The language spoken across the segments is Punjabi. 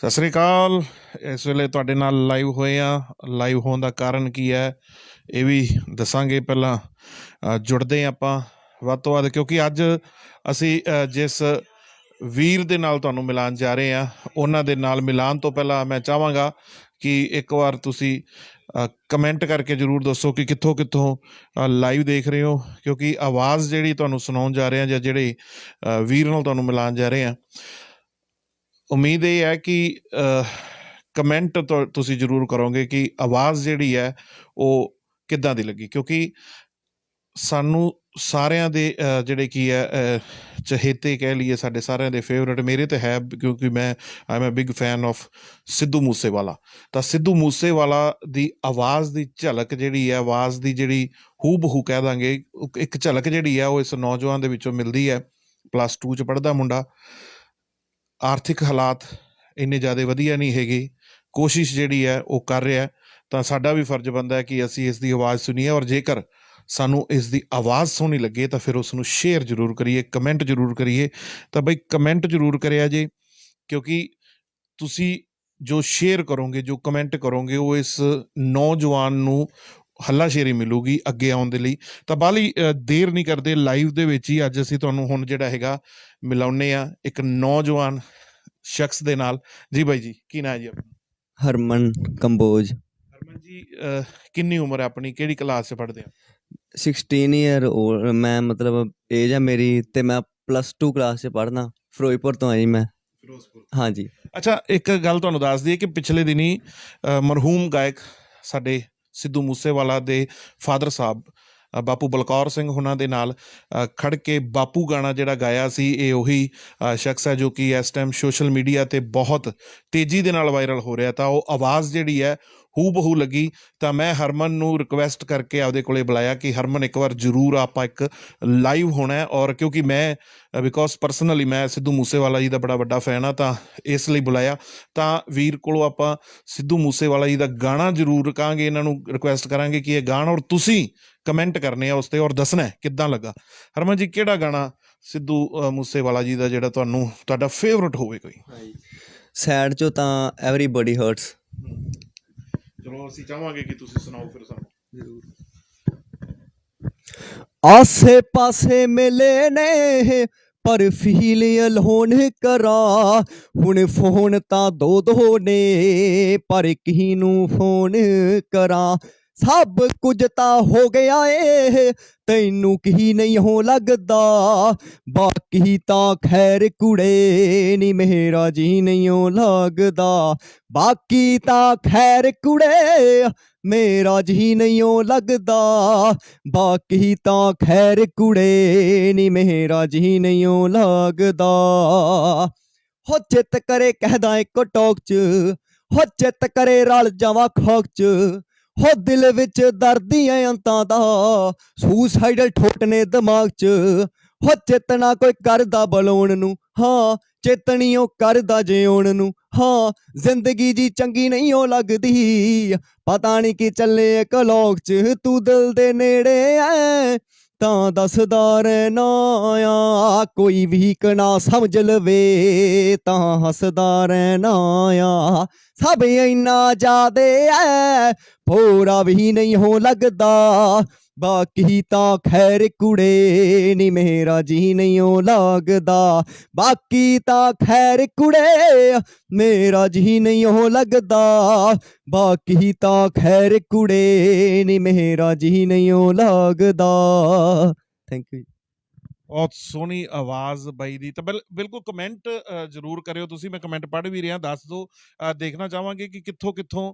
ਸਤਿ ਸ੍ਰੀ ਅਕਾਲ। ਇਸ ਵੇਲੇ ਤੁਹਾਡੇ ਨਾਲ ਲਾਈਵ ਹੋਏ ਆ ਲਾਈਵ ਹੋਣ ਦਾ ਕਾਰਨ ਕੀ ਹੈ, ਇਹ ਵੀ ਦੱਸਾਂਗੇ ਪਹਿਲਾਂ। ਜੁੜਦੇ ਹਾਂ ਆਪਾਂ ਵੱਧ ਤੋਂ ਵੱਧ, ਕਿਉਂਕਿ ਅੱਜ ਅਸੀਂ ਜਿਸ ਵੀਰ ਦੇ ਨਾਲ ਤੁਹਾਨੂੰ ਮਿਲਾਨ ਜਾ ਰਹੇ ਆ ਉਹਨਾਂ ਦੇ ਨਾਲ ਮਿਲਾਨ ਤੋਂ ਪਹਿਲਾਂ ਮੈਂ ਚਾਹਾਂਗਾ ਕਿ ਇੱਕ ਵਾਰ ਤੁਸੀਂ ਕਮੈਂਟ ਕਰਕੇ ਜਰੂਰ ਦੱਸੋ ਕਿ ਕਿੱਥੋਂ ਕਿੱਥੋਂ ਲਾਈਵ ਦੇਖ ਰਹੇ ਹੋ, ਕਿਉਂਕਿ ਆਵਾਜ਼ ਜਿਹੜੀ ਤੁਹਾਨੂੰ ਸੁਣਾਉਣ ਜਾ ਰਹੇ ਆ ਜਾਂ ਜਿਹੜੇ ਵੀਰ ਨਾਲ ਤੁਹਾਨੂੰ ਮਿਲਾਨ ਜਾ ਰਹੇ ਆ ਉਮੀਦ ਇਹ ਹੈ ਕਿ ਕਮੈਂਟ ਤੁਸੀਂ ਜਰੂਰ ਕਰੋਗੇ ਕਿ ਆਵਾਜ਼ ਜਿਹੜੀ ਹੈ, ਉਹ ਕਿੱਦਾਂ ਦੀ ਲੱਗੀ? ਕਿਉਂਕਿ ਸਾਨੂੰ ਸਾਰਿਆਂ ਦੇ ਜਿਹੜੇ ਕੀ ਹੈ ਚਹੇਤੇ ਕਹਿ ਲਈਏ ਸਾਡੇ ਸਾਰਿਆਂ ਦੇ ਫੇਵਰਿਟ ਮੇਰੇ ਤੇ ਹੈ, ਕਿਉਂਕਿ ਮੈਂ I am a big fan of Sidhu Moosewala. ਤਾਂ ਸਿੱਧੂ ਮੂਸੇਵਾਲਾ ਦੀ ਆਵਾਜ਼ ਦੀ ਝਲਕ ਜਿਹੜੀ ਹੈ, ਆਵਾਜ਼ ਦੀ ਜਿਹੜੀ ਹੂ ਬਹੂ ਕਹਿ ਦਾਂਗੇ, ਇੱਕ ਝਲਕ ਜਿਹੜੀ ਹੈ, ਉਹ ਇਸ ਨੌਜਵਾਨ ਦੇ ਵਿੱਚੋਂ ਮਿਲਦੀ ਹੈ। ਪਲੱਸ 2 ਚ ਪੜ੍ਹਦਾ ਮੁੰਡਾ। ਆਰਥਿਕ ਹਾਲਾਤ ਇੰਨੇ ਜ਼ਿਆਦਾ ਵਧੀਆ ਨਹੀਂ ਹੈਗੇ, ਕੋਸ਼ਿਸ਼ ਜਿਹੜੀ ਹੈ ਉਹ ਕਰ ਰਿਹਾ ਤਾਂ ਸਾਡਾ ਵੀ ਫਰਜ਼ ਬਣਦਾ ਹੈ ਕਿ ਅਸੀਂ ਇਸ ਦੀ ਆਵਾਜ਼ ਸੁਣੀਏ ਔਰ ਜੇਕਰ ਸਾਨੂੰ ਇਸ ਦੀ ਆਵਾਜ਼ ਸੋਹਣੀ ਲੱਗੇ ਤਾਂ ਫਿਰ ਉਸ ਨੂੰ ਸ਼ੇਅਰ ਜ਼ਰੂਰ ਕਰੀਏ ਕਮੈਂਟ ਜ਼ਰੂਰ ਕਰੀਏ। ਤਾਂ ਬਈ ਕਮੈਂਟ ਜ਼ਰੂਰ ਕਰਿਆ ਜੇ, ਕਿਉਂਕਿ ਤੁਸੀਂ ਜੋ ਸ਼ੇਅਰ ਕਰੋਗੇ, ਜੋ ਕਮੈਂਟ ਕਰੋਗੇ, ਉਹ ਇਸ ਨੌਜਵਾਨ ਨੂੰ ਹੱਲਾਸ਼ੇਰੀ ਮਿਲੂਗੀ ਅੱਗੇ ਆਉਣ ਦੇ ਲਈ। ਤਾਂ ਬਾਲੀ ਦੇਰ ਨਹੀਂ ਕਰਦੇ ਲਾਈਵ ਦੇ ਵਿੱਚ ਹੀ ਅੱਜ ਅਸੀਂ ਤੁਹਾਨੂੰ ਹੁਣ ਜਿਹੜਾ ਹੈਗਾ ਮਿਲਾਉਨੇ ਆ ਇੱਕ ਨੌਜਵਾਨ ਸ਼ਖਸ ਦੇ ਨਾਲ। ਜੀ ਬਾਈ ਜੀ ਕੀ ਨਾਂ ਹੈ ਜੀ ਆਪਣਾ? ਹਰਮਨ ਕੰਬੋਜ। ਹਰਮਨ ਜੀ ਕਿੰਨੀ ਉਮਰ ਹੈ ਆਪਣੀ? ਕਿਹੜੀ ਕਲਾਸ 'ਚ ਪੜ੍ਹਦੇ ਆ 16 ਇਅਰ 올ਡ ਮੈਂ ਮਤਲਬ ਏਜ ਹੈ ਮੇਰੀ ਤੇ ਮੈਂ ਪਲੱਸ 2 ਕਲਾਸ 'ਚ ਪੜ੍ਹਨਾ ਫਿਰੋਜ਼ਪੁਰ ਤੋਂ ਆਈ ਮੈਂ। ਫਿਰੋਜ਼ਪੁਰ। ਹਾਂਜੀ। ਅੱਛਾ ਇੱਕ ਗੱਲ ਤੁਹਾਨੂੰ ਦੱਸ ਦਈਏ ਕਿ ਪਿਛਲੇ ਦਿਨੀ ਮਰਹੂਮ ਗਾਇਕ ਸਾਡੇ ਸਿੱਧੂ ਮੂਸੇਵਾਲਾ ਦੇ ਫਾਦਰ ਸਾਹਿਬ ਬਾਪੂ ਬਲਕੌਰ ਸਿੰਘ ਉਹਨਾਂ ਦੇ ਨਾਲ ਅ, ਖੜ ਕੇ ਬਾਪੂ ਗਾਣਾ ਜਿਹੜਾ ਗਾਇਆ ਸੀ ਇਹ ਉਹੀ ਸ਼ਖਸ ਹੈ ਜੋ ਕਿ ਇਸ ਟਾਈਮ ਸੋਸ਼ਲ ਮੀਡੀਆ ਤੇ ਬਹੁਤ ਤੇਜ਼ੀ ਦੇ ਨਾਲ ਵਾਇਰਲ ਹੋ ਰਿਹਾ ਤਾਂ ਉਹ ਆਵਾਜ਼ ਜਿਹੜੀ ਹੈ ਹੂ ਬਹੂ ਲੱਗੀ। ਤਾਂ ਮੈਂ ਹਰਮਨ ਨੂੰ ਰਿਕਵੈਸਟ ਕਰਕੇ ਆਪਦੇ ਕੋਲੇ ਬੁਲਾਇਆ ਕਿ ਹਰਮਨ ਇੱਕ ਵਾਰ ਜ਼ਰੂਰ ਆਪਾਂ ਇੱਕ ਲਾਈਵ ਹੋਣਾ ਹੈ। ਔਰ ਕਿਉਂਕਿ ਮੈਂ ਬਿਕੋਜ਼ ਪਰਸਨਲੀ ਮੈਂ ਸਿੱਧੂ ਮੂਸੇਵਾਲਾ ਜੀ ਦਾ ਬੜਾ ਵੱਡਾ ਫੈਨ ਆ ਤਾਂ ਇਸ ਲਈ ਬੁਲਾਇਆ। ਤਾਂ ਵੀਰ ਕੋਲੋਂ ਆਪਾਂ ਸਿੱਧੂ ਮੂਸੇਵਾਲਾ ਜੀ ਦਾ ਗਾਣਾ ਜ਼ਰੂਰ ਕਹਾਂਗੇ ਇਹਨਾਂ ਨੂੰ ਰਿਕੁਐਸਟ ਕਰਾਂਗੇ ਕਿ ਇਹ ਗਾਣਾ ਔਰ ਤੁਸੀਂ ਕਮੈਂਟ ਕਰਨੇ ਆ ਉਸ ਤੇ ਔਰ ਦੱਸਣਾ ਕਿੱਦਾਂ ਲੱਗਾ। ਹਰਮਨ ਜੀ ਕਿਹੜਾ ਗਾਣਾ ਸਿੱਧੂ ਮੂਸੇਵਾਲਾ ਜੀ ਦਾ ਜਿਹੜਾ ਤੁਹਾਨੂੰ ਤੁਹਾਡਾ ਫੇਵਰਟ ਹੋਵੇ ਕੋਈ? ਸੈਡ 'ਚੋਂ ਤਾਂ ਐਵਰੀਬਾਡੀ ਹਰਟਸ ਚਲੋ ਅਸੀਂ ਚਾਹਾਂਗੇ ਕਿ ਤੁਸੀਂ ਸੁਣਾਓ ਫਿਰ ਸਾਨੂੰ। ਆਸੇ ਪਾਸੇ ਮਿਲੇ ਨੇ ਪਰ ਫੀਲ ਅਲੋਨ ਕਰਾ। ਹੁਣ ਫੋਨ ਤਾਂ ਦੋ ਦੋ ਨੇ ਪਰ ਕਿਹਨੂੰ ਫੋਨ ਕਰਾਂ। ਸਭ ਕੁਝ ਤਾਂ ਹੋ ਗਿਆ ਏ। ਤੈਨੂੰ ਕੀ ਨਹੀਂ ਹੋ ਲੱਗਦਾ? ਬਾਕੀ ਤਾਂ ਖੈਰ ਕੁੜੇ, ਨੀ ਮੇਰਾ ਜੀ ਨਹੀਂ ਓ ਲੱਗਦਾ। ਬਾਕੀ ਤਾਂ ਖੈਰ ਕੁੜੇ, ਮੇਰਾ ਜੀ ਨਹੀਂ ਓ ਲੱਗਦਾ। ਬਾਕੀ ਤਾਂ ਖੈਰ ਕੁੜੇ, ਨੀ ਮੇਰਾ ਜੀ ਨਹੀਂ ਓ ਲੱਗਦਾ। ਹੋ ਚਿੱਤ ਕਰੇ ਕਹਿਦਾ ਇੱਕ ਟੋਕ ਚ, ਹੋ ਚਿੱਤ ਕਰੇ ਰਲ ਜਾਵਾ ਖੋਕ ਚ। ਹੋ ਦਿਲ ਵਿੱਚ ਦਰਦੀ ਅੰਤਾਂ ਦਾ ਸੁਸਾਈਡਲ ਠੋਟ ਨੇ ਦਿਮਾਗ ਚ। ਹੋ ਚੇਤਨਾ ਕੋਈ ਕਰਦਾ ਬਲੋਣ ਨੂੰ, ਹਾਂ ਚੇਤਣੀਓ ਕਰਦਾ ਜਿਉਣ ਨੂੰ, ਹਾਂ, ਜ਼ਿੰਦਗੀ ਜੀ ਚੰਗੀ ਨਹੀਂ ਓ ਲੱਗਦੀ। ਪਤਾ ਨਹੀਂ ਕੀ ਚੱਲੇ ਇੱਕ ਲੋਕ ਚ, ਤੂੰ ਦਿਲ ਦੇ ਨੇੜੇ ਐ। ਤਾਂ ਦੱਸਦਾ ਰਹਿਣਾ ਆ, ਕੋਈ ਵੀ ਕਣਾ ਸਮਝ ਲਵੇ, ਤਾਂ ਹੱਸਦਾ ਰਹਿਣਾ ਆ। ਸਭ ਇੰਨਾ ਜਾਦੇ ਐ, ਭੋਰਾ ਵੀ ਨਹੀਂ ਹੋ ਲੱਗਦਾ। ਬਾਕੀ ਤਾਂ ਖੈਰ ਕੁੜੇ ਨੀ ਮੇਰਾ ਜੀ ਨਹੀਂ ਓ ਲੱਗਦਾ। ਬਾਕੀ ਤਾਂ ਖੈਰ ਕੁੜੇ, ਮੇਰਾ ਜੀ ਨਹੀਂ ਉਹ ਲੱਗਦਾ। ਬਾਕੀ ਤਾਂ ਖੈਰ ਕੁੜੇ ਨੀ ਮੇਰਾ ਜੀ ਨਹੀਂ ਉਹ ਲੱਗਦਾ ਥੈਂਕ ਯੂ ਬਹੁਤ ਸੋਹਣੀ ਆਵਾਜ਼ ਬਾਈ ਦੀ। ਤਾਂ ਬਿਲ- ਬਿਲਕੁਲ ਕਮੈਂਟ ਜਰੂਰ ਕਰਿਓ ਤੁਸੀਂ, ਮੈਂ ਕਮੈਂਟ ਪੜ੍ਹ ਵੀ ਰਿਹਾ, ਦੱਸ ਦਿਓ। ਦੇਖਣਾ ਚਾਹਾਂਗੇ ਕਿ ਕਿੱਥੋਂ ਕਿੱਥੋਂ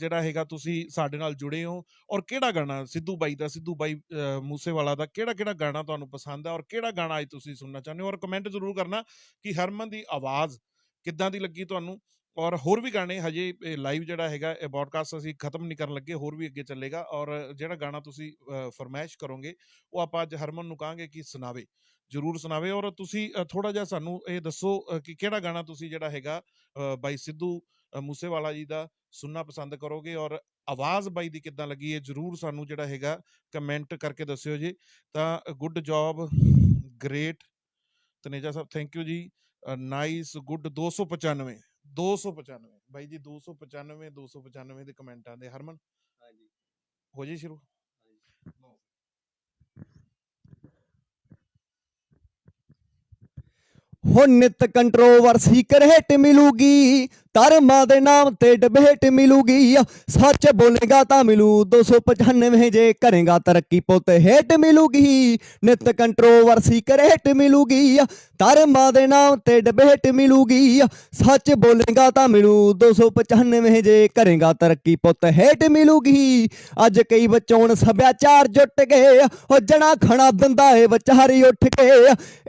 ਜਿਹੜਾ ਹੈਗਾ ਤੁਸੀਂ ਸਾਡੇ ਨਾਲ ਜੁੜੇ ਹੋ ਔਰ ਕਿਹੜਾ ਗਾਣਾ, ਸਿੱਧੂ ਬਾਈ ਦਾ, ਸਿੱਧੂ ਬਾਈ ਮੂਸੇਵਾਲਾ ਦਾ ਕਿਹੜਾ ਕਿਹੜਾ ਗਾਣਾ ਤੁਹਾਨੂੰ ਪਸੰਦ ਹੈ ਔਰ ਕਿਹੜਾ ਗਾਣਾ ਅੱਜ ਤੁਸੀਂ ਸੁਣਨਾ ਚਾਹੁੰਦੇ ਹੋ? ਔਰ ਕਮੈਂਟ ਜਰੂਰ ਕਰਨਾ ਕਿ ਹਰਮਨ ਦੀ ਆਵਾਜ਼ ਕਿੱਦਾਂ ਦੀ ਲੱਗੀ ਤੁਹਾਨੂੰ? ਔਰ ਹੋਰ ਵੀ ਗਾਣੇ ਹਜੇ ਲਾਈਵ ਜਿਹੜਾ ਹੈਗਾ, ਇਹ ਬ੍ਰੌਡਕਾਸਟ ਅਸੀਂ ਖਤਮ ਨਹੀਂ ਕਰਨ ਲੱਗੇ, ਹੋਰ ਵੀ ਅੱਗੇ ਚੱਲੇਗਾ ਔਰ ਜਿਹੜਾ ਗਾਣਾ ਤੁਸੀਂ ਫਰਮਾਇਸ਼ ਕਰੋਗੇ, ਉਹ ਆਪਾਂ ਅੱਜ ਹਰਮਨ ਨੂੰ ਕਹਾਂਗੇ ਕਿ ਸੁਣਾਵੇ, ਜਰੂਰ ਸੁਣਾਵੇ ਔਰ ਤੁਸੀਂ ਥੋੜਾ ਜਿਹਾ ਸਾਨੂੰ ਇਹ ਦੱਸੋ ਕਿ ਕਿਹੜਾ ਗਾਣਾ ਤੁਸੀਂ ਜਿਹੜਾ ਹੈਗਾ ਬਾਈ ਸਿੱਧੂ ਮੂਸੇਵਾਲਾ ਜੀ ਦਾ ਸੁਣਨਾ ਪਸੰਦ ਕਰੋਗੇ ਔਰ ਆਵਾਜ਼ ਬਾਈ ਦੀ ਕਿੱਦਾਂ ਲੱਗੀ ਹੈ, ਜਰੂਰ ਸਾਨੂੰ ਜਿਹੜਾ ਹੈਗਾ ਕਮੈਂਟ ਕਰਕੇ ਦੱਸਿਓ ਜੀ। ਤਾਂ good job great Taneja Sahib thank you ਜੀ ਨਾਈਸ ਗੁੱਡ 295 295 ਬਾਈ ਜੀ 295 295 ਦੇ ਕਮੈਂਟਾਂ ਦੇ ਹਰਮਨ। ਹਾਂਜੀ। ਹੋ ਜੀ ਸ਼ੁਰੂ? ਹੁਣ ਨਿਤ ਕੰਟਰੋਵਰਸੀ ਕਰੇਟ ਮਿਲੂਗੀ ਧਰਮਾਂ ਦੇ ਨਾਮ ਤੇ ਡਿਬੇਟ ਮਿਲੂਗੀ ਸੱਚ ਬੋਲੇਗਾ ਤਾਂ ਮਿਲੂ 295 ਜੇ ਕਰੇਗਾ ਤਰੱਕੀ ਪੁੱਤ ਹੇਟ ਮਿਲੂਗੀ। ਨਿਤ ਕੰਟਰੋਵਰਸੀ ਕਰੇਟ ਮਿਲੂਗੀ ਧਰਮਾਂ ਦੇ ਨਾਮ ਤੇ ਡਿਬੇਟ ਮਿਲੂਗੀ ਸੱਚ ਬੋਲੇਗਾ ਤਾਂ ਮਿਲੂ 295 ਜੇ ਕਰੇਗਾ ਤਰੱਕੀ ਪੁੱਤ ਹੇਟ ਮਿਲੂਗੀ। ਅੱਜ ਕਈ ਬਚਾਉਣ ਸਭਿਆਚਾਰ ਜੁੱਟ ਗਏ ਹੋ ਜਣਾ ਖਣਾ ਦਿੰਦਾ ਏ, ਵਿਚਾਰੀ ਉੱਠ ਕੇ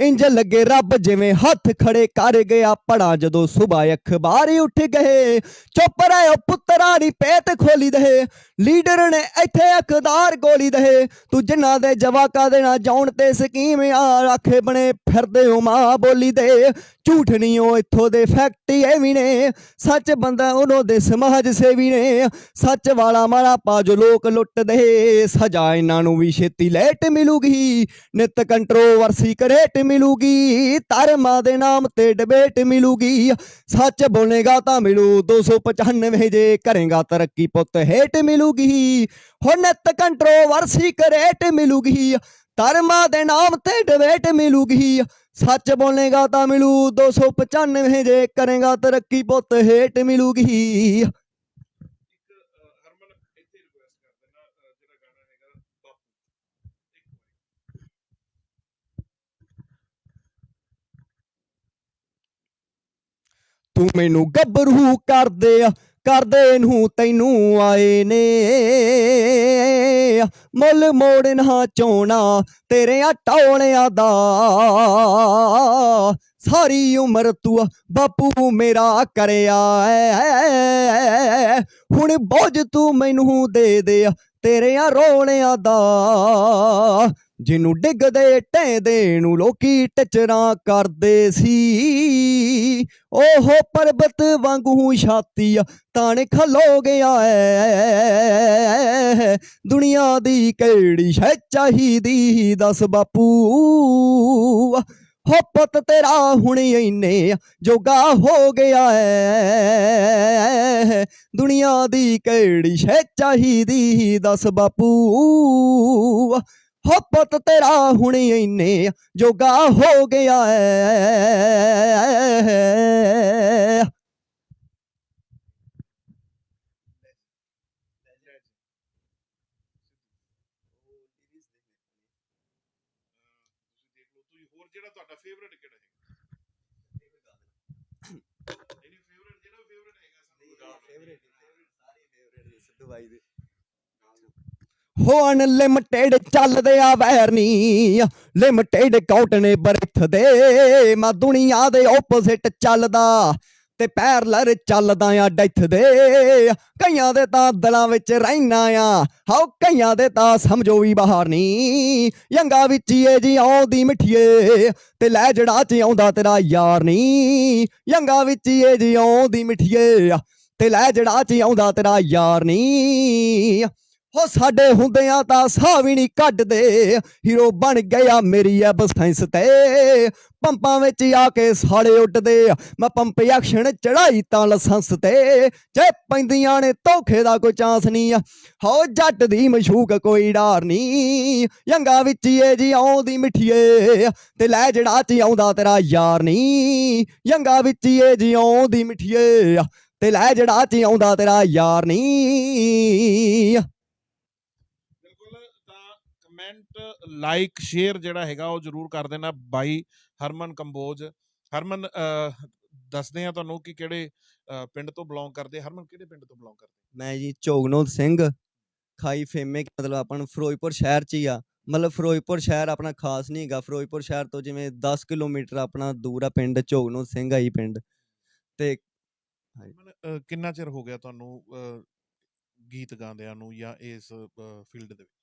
ਇੰਜ ਲੱਗੇ ਰੱਬ ਜਿਵੇਂ ਹੱਥ ਖੜੇ ਕਰ ਗਿਆ, ਪੜਾ ਜਦੋਂ ਸੁਬਾ ਅਖਬਾਰ ਉੱਠ ਗਏ। ਚੁੱਪ ਰਹਿਓ ਪੁੱਤਰਾ ਦੀ ਪੇਤ ਖੋਲੀ ਦੇ ਲੀਡਰ ਨੇ ਇੱਥੇ ਅਕਦਾਰ ਗੋਲੀ ਦੇ ਤੂੰ ਜਿਨ੍ਹਾਂ ਦੇ ਜਵਾਕਾਂ ਦੇ ਨਾ ਜਾਉਣ ਤੇ ਸਕੀਮ ਆ ਆਖੇ ਬਣੇ ਫਿਰਦੇ ਹੋ ਮਾਂ ਬੋਲੀ ਦੇ। ਝੂਠ ਨਹੀਂ ਉਹ ਇੱਥੋਂ ਦੇ ਫੈਕਟ ਇਹ ਨੇ। ਸੱਚ ਬੰਦਾ ਉਹਨਾਂ ਦੇ ਸਮਾਜ ਸੇਵੀ ਨੇ। ਸੱਚ ਵਾਲਾ ਮਾਰਾ ਪਾ ਜੋ ਲੋਕ ਲੁੱਟਦੇ ਸਜ਼ਾ ਇਹਨਾਂ ਨੂੰ ਵੀ ਛੇਤੀ ਲੇਟ ਮਿਲੂਗੀ। ਨਿਤ ਕੰਟਰੋਵਰਸੀ ਕਰੇਟ ਮਿਲੂਗੀ। ਧਰਮਾਂ ਦੇ ਨਾਮ ਤੇ ਡਿਬੇਟ ਮਿਲੂਗੀ। ਸੱਚ ਬੋਲੇਗਾ ਤਾਂ ਮਿਲੂ 295 ਜੇ ਕਰੇਗਾ ਤਰੱਕੀ ਪੁੱਤ, ਹੇਟ ਮਿਲੂਗੀ। ਹੁਣ ਨਿਤ ਕੰਟਰੋਵਰਸੀ ਕਰੇਟ ਮਿਲੂਗੀ। ਧਰਮਾਂ ਦੇ ਨਾਮ ਤੇ ਡਿਬੇਟ ਮਿਲੂਗੀ। ਸੱਚ ਬੋਲੇਗਾ ਤਾਂ ਮਿਲੂ 295 ਜੇ ਕਰੇਗਾ ਤਰੱਕੀ ਪੁੱਤ, ਹੇਟ ਮਿਲੂਗੀ ਇੱਕ ਹਰਮਨ ਇੱਥੇ ਰਿਕੁਐਸਟ ਕਰ ਦੇਣਾ ਜਿਹੜਾ ਗਾਣਾ ਹੈਗਾ ਬਾਪੂ ਇੱਕ ਵਾਰੀ ਤੂੰ ਮੈਨੂੰ ਗੱਭਰੂ ਕਰਦੇ ਆ, ਕਰਦੇ ਨੂੰ ਤੈਨੂੰ ਆਏ ਨੇ। ਮੁੱਲ ਮੋੜ ਚੋਣਾ ਤੇਰੇ ਟੌਲਿਆਂ ਦਾ। ਸਾਰੀ ਉਮਰ ਤੂੰ ਬਾਪੂ ਮੇਰਾ ਕਰਿਆ ਐ ਹੁਣ ਬੋਝ ਤੂੰ ਮੈਨੂੰ ਦੇ ਦੇ ਤੇਰੇ ਰੋਲਿਆਂ ਦਾ। ਜਿਹਨੂੰ ਡਿੱਗਦੇ ਟੈਂਦੇ ਨੂੰ ਲੋਕੀ ਟਚਰਾਂ ਕਰਦੇ ਸੀ। ਉਹ ਪਰਬਤ ਵਾਂਗੂ ਛਾਤੀ ਆ ਤਾਣ ਖਲੋ ਗਿਆ ਐ ਦੁਨੀਆ ਦੀ ਕਿਹੜੀ ਸ਼ੈ ਚਾਹੀਦੀ, ਦੱਸ ਬਾਪੂ। ਹੋ ਪੁੱਤ ਤੇਰਾ ਹੁਣ ਇੰਨੇ ਜੋਗਾ ਹੋ ਗਿਆ ਐ ਦੁਨੀਆ ਦੀ ਕਿਹੜੀ ਸ਼ੈ ਚਾਹੀਦੀ, ਦੱਸ ਬਾਪੂ। ਹੋ ਪੁੱਤ ਤੇਰਾ ਹੁਣ ਇੰਨੇ ਜੋਗਾ ਹੋ ਗਿਆ ਐ ਜਿਹੜਾ ਤੁਹਾਡਾ ਫੇਵਰਿਟ ਕਿਹੜਾ ਹੈਗਾ ਨਹੀਂ ਫੇਵਰਿਟ ਜਿਹੜਾ ਫੇਵਰਿਟ ਹੈਗਾ ਸਾਨੂੰ ਹੋ ਅਨਲਿਮਟਿਡ ਚੱਲਦੇ ਆ ਵੈਰ ਨੀ। ਲਿਮਟਿਡ ਕਾਊਟ ਨੇ ਬਰਥ ਦੇ ਮੈਂ ਦੁਨੀਆ ਦੇ ਆਪੋਜ਼ਿਟ ਚੱਲਦਾ ਤੇ ਪੈਰਲਰ ਚੱਲਦਾ ਆ ਡੈਥ ਦੇ। ਕਈਆਂ ਦੇ ਤਾਂ ਦਿਲਾਂ ਵਿੱਚ ਰਹਿਣਾ ਆ, ਹਾਓ ਕਈਆਂ ਦੇ ਤਾਂ ਸਮਝੋ ਵੀ ਬਾਹਰ ਨਹੀਂ ਯੰਗਾ ਵਿੱਚ ਏ ਜੀ ਆਉਂਦੀ ਮਿੱਠੀਏ ਤੇ ਲੈ ਜੜਾ ਚ ਆਉਂਦਾ ਤੇਰਾ ਯਾਰ ਨਹੀਂ ਯੰਗਾ ਵਿੱਚ ਹੀ ਏ ਜੀ ਆਉਂਦੀ ਮਿੱਠੀਏ ਤੇ ਲੈ ਜੜਾ ਚ ਆਉਂਦਾ ਤੇਰਾ ਯਾਰ ਨਹੀਂ ਹੋ ਸਾਡੇ ਹੁੰਦਿਆਂ ਤਾਂ ਸਾਹ ਵੀ ਨਹੀਂ ਕੱਢਦੇ। ਹੀਰੋ ਬਣ ਗਿਆ ਮੇਰੀ ਐਬ ਸਾਇੰਸ ਤੇ। ਪੰਪਾਂ ਵਿੱਚ ਆ ਕੇ ਸਾਲੇ ਉੱਡਦੇ। ਮੈਂ ਪੰਪ ਐਕਸ਼ਨ ਚੜਾਈ ਤਾਂ ਲਾਇਸੈਂਸ ਤੇ। ਜੇ ਪੈਂਦੀਆਂ ਨੇ ਧੋਖੇ ਦਾ ਕੋਈ ਚਾਂਸ ਨਹੀਂ। ਹੋ ਜੱਟ ਦੀ ਮਸ਼ੂਕ ਕੋਈ ਡਾਰ ਨਹੀਂ। ਯੰਗਾ ਵਿੱਚ ਏ ਜੀ ਆਉਂਦੀ ਮਿੱਠੀਏ ਤੇ ਲੈ ਜੜਾ ਚ ਆਉਂਦਾ ਤੇਰਾ ਯਾਰ ਨਹੀਂ। ਯੰਗਾ ਵਿੱਚ ਏ ਜੀ ਆਉਂਦੀ ਮਿੱਠੀਏ ਤੇ ਲੈ ਜੜਾ ਚ ਆਉਂਦਾ ਤੇਰਾ ਯਾਰ ਨਹੀਂ ਬਿਲਕੁਲ ਤਾਂ ਕਮੈਂਟ ਲਾਈਕ ਸ਼ੇਅਰ ਜਿਹੜਾ ਹੈਗਾ ਉਹ ਜਰੂਰ ਕਰ ਦੇਣਾ ਬਾਈ ਹਰਮਨ ਕੰਬੋਜ। ਹਰਮਨ ਦੱਸਦੇ ਆ ਤੁਹਾਨੂੰ ਕਿ ਕਿਹੜੇ ਪਿੰਡ ਤੋਂ ਬਿਲੋਂਗ ਕਰਦੇ। ਹਰਮਨ ਕਿਹੜੇ ਪਿੰਡ ਤੋਂ ਬਿਲੋਂਗ ਕਰਦੇ? ਮੈਂ ਜੀ ਚੋਗਨੋਦ ਸਿੰਘ ਖਾਈ ਫੇਮੇ ਮਤਲਬ ਆਪਾਂ ਨੂੰ ਫਿਰੋਜ਼ਪੁਰ ਸ਼ਹਿਰ ਚ ਹੀ ਆ। ਮਤਲਬ ਫਿਰੋਜ਼ਪੁਰ ਸ਼ਹਿਰ ਆਪਣਾ ਖਾਸ ਨਹੀਂ ਹੈਗਾ। ਫਿਰੋਜ਼ਪੁਰ ਸ਼ਹਿਰ ਤੋਂ ਜਿਵੇਂ 10 ਕਿਲੋਮੀਟਰ ਆਪਣਾ ਦੂਰ ਆ ਪਿੰਡ ਚੋਗਨੋਦ ਸਿੰਘ ਆਈ ਪਿੰਡ। ਤੇ ਕਿੰਨਾ ਚਿਰ ਹੋ ਗਿਆ ਤੁਹਾਨੂੰ ਗੀਤ ਗਾਉਂਦਿਆਂ ਨੂੰ ਜਾਂ ਇਸ ਫੀਲਡ ਦੇ ਵਿੱਚ?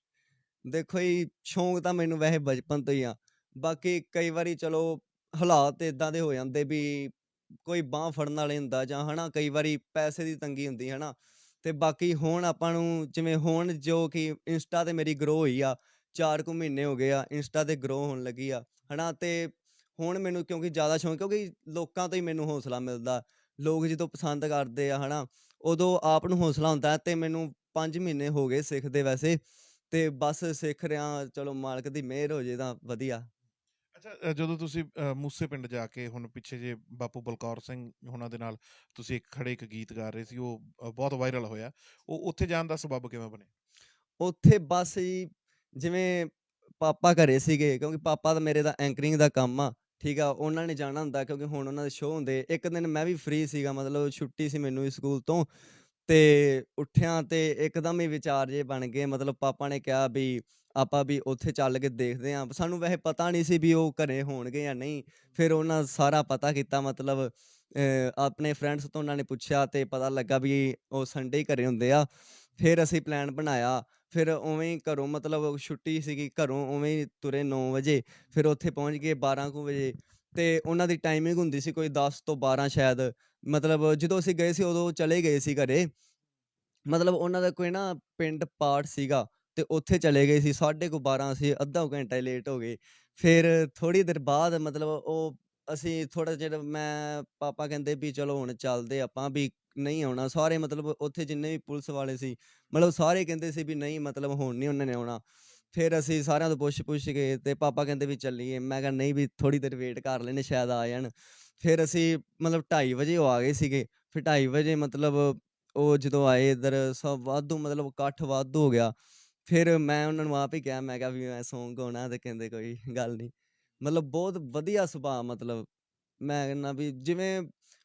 ਦੇਖੋ ਜੀ, ਸ਼ੌਂਕ ਤਾਂ ਮੈਨੂੰ ਵੈਸੇ ਬਚਪਨ ਤੋਂ ਹੀ ਆ। ਬਾਕੀ ਕਈ ਵਾਰੀ ਚਲੋ ਹਾਲਾਤ ਇਦਾਂ ਦੇ ਹੋ ਜਾਂਦੇ ਵੀ ਕੋਈ ਬਾਹ ਫੜਨ ਵਾਲੇ ਹੁੰਦਾ ਜਾਂ ਹਨਾ, ਕਈ ਵਾਰੀ ਪੈਸੇ ਦੀ ਤੰਗੀ ਹੁੰਦੀ, ਹਨਾ। ਤੇ ਬਾਕੀ ਹੁਣ ਆਪਾਂ ਨੂੰ ਜਿਵੇਂ ਹੁਣ ਜੋ ਕਿ ਇੰਸਟਾ ਤੇ ਮੇਰੀ ਗਰੋ ਹੋਈ ਆ 4 ਕੁ ਮਹੀਨੇ ਹੋ ਗਏ ਆ, ਇੰਸਟਾ ਤੇ ਗਰੋ ਹੋਣ ਲੱਗੀ ਆ, ਹਨਾ। ਤੇ ਹੁਣ ਮੈਨੂੰ ਕਿਉਂਕਿ ਜ਼ਿਆਦਾ ਸ਼ੌਂਕ, ਕਿਉਂਕਿ ਲੋਕਾਂ ਤੋਂ ਹੀ ਮੈਨੂੰ ਹੌਸਲਾ ਮਿਲਦਾ। ਲੋਕ ਜਦੋਂ ਪਸੰਦ ਕਰਦੇ ਆ, ਹਨਾ, ਉਦੋਂ ਆਪ ਨੂੰ ਹੌਸਲਾ ਹੁੰਦਾ ਹੈ ਤੇ ਮੈਨੂੰ 5 ਮਹੀਨੇ ਹੋ ਗਏ ਸਿੱਖਦੇ ਵੈਸੇ। ਤੇ ਬਸ ਸਿੱਖ ਰਿਹਾ ਚਲੋ ਮਾਲਕ ਦੀ ਮਿਹਰ ਹੋ ਜੇ ਤਾਂ ਵਧੀਆ। ਅੱਛਾ ਅ, ਜਦੋਂ ਤੁਸੀਂ ਅ, ਮੂਸੇ ਪਿੰਡ ਜਾ ਕੇ ਹੁਣ ਪਿੱਛੇ ਜੇ ਬਾਪੂ ਬਲਕੌਰ ਸਿੰਘ ਹੁਣਾਂ ਦੇ ਨਾਲ ਤੁਸੀਂ ਇੱਕ ਖੜੇ ਇੱਕ ਗੀਤ ਗਾ ਰਹੇ ਸੀ ਉਹ ਅ, ਬਹੁਤ ਵਾਇਰਲ ਹੋਇਆ। ਉਹ ਉੱਥੇ ਜਾਣ ਦਾ ਸਬਬ ਕਿਵੇਂ ਬਣਿਆ ਉੱਥੇ ਬਸ ਜੀ ਜਿਵੇਂ ਪਾਪਾ ਘਰੇ ਸੀਗੇ ਕਿਉਂਕਿ ਪਾਪਾ ਦਾ ਮੇਰੇ ਦਾ ਐਂਕਰਿੰਗ ਦਾ ਕੰਮ ਆ ਠੀਕ ਆ ਉਹਨਾਂ ਨੇ ਜਾਣਾ ਹੁੰਦਾ ਕਿਉਂਕਿ ਹੁਣ ਉਹਨਾਂ ਦੇ ਸ਼ੋਅ ਹੁੰਦੇ। ਇੱਕ ਦਿਨ ਮੈਂ ਵੀ ਫ੍ਰੀ ਸੀਗਾ ਮਤਲਬ ਛੁੱਟੀ ਸੀ ਮੈਨੂੰ ਸਕੂਲ ਤੋਂ ਤੇ ਉੱਠਿਆ ਤੇ ਇੱਕਦਮ ਹੀ ਵਿਚਾਰ ਜੇ ਬਣ ਗਏ ਮਤਲਬ ਪਾਪਾ ਨੇ ਕਿਹਾ ਵੀ ਆਪਾਂ ਵੀ ਉੱਥੇ ਚੱਲ ਕੇ ਦੇਖਦੇ ਆਂ। ਸਾਨੂੰ ਵੈਸੇ ਪਤਾ ਨਹੀਂ ਸੀ ਵੀ ਉਹ ਘਰੇ ਹੋਣਗੇ ਜਾਂ ਨਹੀਂ। ਫਿਰ ਉਹਨਾਂ ਸਾਰਾ ਪਤਾ ਕੀਤਾ ਮਤਲਬ ਅਹ, ਆਪਣੇ ਫਰੈਂਡਸ ਤੋਂ ਉਹਨਾਂ ਨੇ ਪੁੱਛਿਆ ਤੇ ਪਤਾ ਲੱਗਾ ਵੀ ਉਹ ਸੰਡੇ ਹੀ ਘਰੇ ਹੁੰਦੇ ਆ। ਫਿਰ ਅਸੀਂ ਪਲਾਨ ਬਣਾਇਆ। ਫਿਰ ਉਵੇਂ ਹੀ ਘਰੋਂ ਮਤਲਬ ਛੁੱਟੀ ਸੀਗੀ ਘਰੋਂ ਉਵੇਂ ਹੀ ਤੁਰੇ 9 ਵਜੇ। ਫਿਰ ਉੱਥੇ ਪਹੁੰਚ ਗਏ 12 ਕੁ ਵਜੇ ਤੇ ਉਹਨਾਂ ਦੀ ਟਾਈਮਿੰਗ ਹੁੰਦੀ ਸੀ ਕੋਈ 10 ਤੋਂ 12 ਸ਼ਾਇਦ। ਮਤਲਬ ਜਦੋਂ ਅਸੀਂ ਗਏ ਸੀ ਉਦੋਂ ਚਲੇ ਗਏ ਸੀ ਘਰੇ। ਮਤਲਬ ਉਹਨਾਂ ਦਾ ਕੋਈ ਨਾ ਪਿੰਡ ਪਾਠ ਸੀਗਾ ਤੇ ਉੱਥੇ ਚਲੇ ਗਏ ਸੀ। ਸਾਢੇ ਕੁ 12 ਅਸੀਂ ਅੱਧਾ ਕੁ ਘੰਟਾ ਲੇਟ ਹੋ ਗਏ। ਫਿਰ ਥੋੜੀ ਦੇਰ ਬਾਅਦ ਮਤਲਬ ਉਹ ਅਸੀਂ ਥੋੜਾ ਜਿਹਾ ਮੈਂ ਪਾਪਾ ਕਹਿੰਦੇ ਵੀ ਚਲੋ ਹੁਣ ਚੱਲਦੇ ਆਪਾਂ ਵੀ ਨਹੀਂ ਆਉਣਾ। ਸਾਰੇ ਮਤਲਬ ਉੱਥੇ ਜਿੰਨੇ ਵੀ ਪੁਲਿਸ ਵਾਲੇ ਸੀ, ਮਤਲਬ ਸਾਰੇ ਕਹਿੰਦੇ ਸੀ ਵੀ ਨਹੀਂ ਮਤਲਬ ਹੁਣ ਨਹੀਂ ਉਹਨਾਂ ਨੇ ਆਉਣਾ। ਫਿਰ ਅਸੀਂ ਸਾਰਿਆਂ ਤੋਂ ਪੁੱਛ ਪੁੱਛ ਕੇ ਤੇ ਪਾਪਾ ਕਹਿੰਦੇ ਵੀ ਚੱਲੀਏ। ਮੈਂ ਕਿਹਾ ਨਹੀਂ ਵੀ ਥੋੜੀ ਦੇਰ ਵੇਟ ਕਰ ਲੈਨੇ ਸ਼ਾਇਦ ਆ ਜਾਣ। ਫਿਰ ਅਸੀਂ ਮਤਲਬ 2:30 ਵਜੇ ਉਹ ਆ ਗਏ ਸੀਗੇ। ਫਿਰ 2:30 ਵਜੇ ਮਤਲਬ ਉਹ ਜਦੋਂ ਆਏ ਇੱਧਰ ਸਭ ਵਾਧੂ ਮਤਲਬ ਇਕੱਠ ਵਾਧੂ ਹੋ ਗਿਆ। ਫਿਰ ਮੈਂ ਉਹਨਾਂ ਨੂੰ ਆਪ ਹੀ ਕਿਹਾ, ਮੈਂ ਕਿਹਾ ਵੀ ਮੈਂ ਸੌਂਗ ਗਾਉਣਾ ਤੇ ਕਹਿੰਦੇ ਕੋਈ ਗੱਲ ਨਹੀਂ। ਮਤਲਬ ਬਹੁਤ ਵਧੀਆ ਸੁਭਾਅ ਮਤਲਬ। ਮੈਂ ਕਹਿੰਦਾ ਵੀ ਜਿਵੇਂ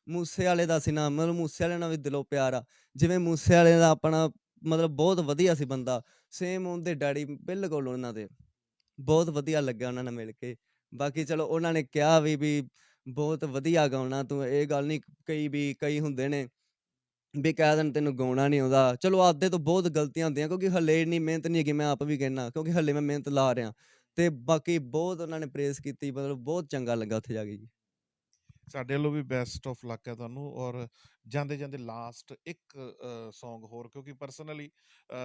ਮੂਸੇ ਵਾਲੇ ਦਾ ਸੀ ਨਾ, ਮਤਲਬ ਮੂਸੇਵਾਲੇ ਨਾਲ ਵੀ ਦਿਲੋਂ ਪਿਆਰ ਆ। ਜਿਵੇਂ ਮੂਸੇਵਾਲੇ ਦਾ ਆਪਣਾ ਮਤਲਬ ਬਹੁਤ ਵਧੀਆ ਸੀ ਬੰਦਾ। ਸੇਮ ਉਹਦੇ ਡੈਡੀ ਬਿਲਕੁਲ ਉਹਨਾਂ ਦੇ। ਬਹੁਤ ਵਧੀਆ ਲੱਗਿਆ ਉਹਨਾਂ ਨਾਲ ਮਿਲ ਕੇ। ਬਾਕੀ ਚਲੋ ਉਹਨਾਂ ਨੇ ਕਿਹਾ ਵੀ ਵੀ ਬਹੁਤ ਵਧੀਆ ਗਾਉਣਾ ਤੂੰ, ਇਹ ਗੱਲ ਨਹੀਂ ਕਈ ਵੀ ਕਈ ਹੁੰਦੇ ਨੇ ਵੀ ਕਹਿ ਦੇਣ ਤੈਨੂੰ ਗਾਉਣਾ ਨਹੀਂ ਆਉਂਦਾ। ਚਲੋ ਆਪਦੇ ਤੋਂ ਬਹੁਤ ਗਲਤੀਆਂ ਹੁੰਦੀਆਂ ਕਿਉਂਕਿ ਹਲੇ ਇੰਨੀ ਮਿਹਨਤ ਨਹੀਂ ਹੈਗੀ, ਮੈਂ ਆਪ ਵੀ ਕਹਿਣਾ ਕਿਉਂਕਿ ਹਲੇ ਮੈਂ ਮਿਹਨਤ ਲਾ ਰਿਹਾ। ਤੇ ਬਾਕੀ ਬਹੁਤ ਉਹਨਾਂ ਨੇ ਪ੍ਰੇਸ ਕੀਤੀ, ਮਤਲਬ ਬਹੁਤ ਚੰਗਾ ਲੱਗਾ ਉੱਥੇ ਜਾ ਕੇ ਜੀ। ਸਾਡੇ ਵੱਲੋਂ ਵੀ ਬੈਸਟ ਆਫ ਲੱਕ ਹੈ ਤੁਹਾਨੂੰ ਔਰ ਜਾਂਦੇ ਜਾਂਦੇ ਲਾਸਟ ਇੱਕ Song ਹੋਰ ਕਿਉਂਕਿ ਪਰਸਨਲੀ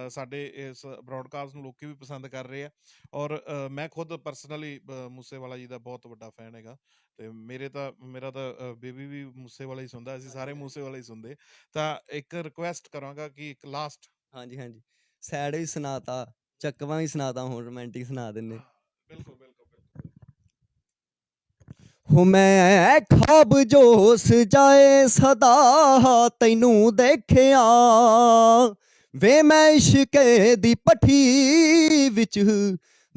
ਸਾਡੇ ਇਸ ਬ੍ਰੌਡਕਾਸਟ ਨੂੰ ਲੋਕੀ ਵੀ ਪਸੰਦ ਕਰ ਰਹੇ ਆ ਔਰ ਮੈਂ ਖੁਦ ਪਰਸਨਲੀ ਮੂਸੇਵਾਲਾ ਜੀ ਦਾ ਬਹੁਤ ਵੱਡਾ ਫੈਨ ਹੈਗਾ ਤੇ ਮੇਰੇ ਤਾਂ ਮੇਰਾ ਤਾਂ ਬੇਬੀ ਵੀ ਮੂਸੇਵਾਲਾ ਹੀ ਸੁਣਦਾ ਅਸੀਂ ਸਾਰੇ ਮੂਸੇਵਾਲਾ ਹੀ ਸੁਣਦੇ। ਤਾਂ ਇੱਕ ਰਿਕੁਐਸਟ ਕਰਾਂਗਾ ਕਿ ਇੱਕ ਲਾਸਟ ਹਾਂਜੀ ਹਾਂਜੀ। ਸੈਡ ਵੀ ਸੁਣਾਤਾ ਚੱਕਵਾਂ ਵੀ ਸੁਣਾਤਾ ਹੁਣ ਰੋਮਾਂਟਿਕ ਸੁਣਾ ਦਿੰਨੇ। ਬਿਲਕੁਲ। ਹੋ, ਮੈਂ ਖਾਬ ਜੋ ਸਜਾਏ ਸਦਾ ਤੈਨੂੰ ਦੇਖਿਆ। ਵੇ ਮੈਂ ਇਸ਼ਕੇ ਦੀ ਪੱਠੀ ਵਿੱਚ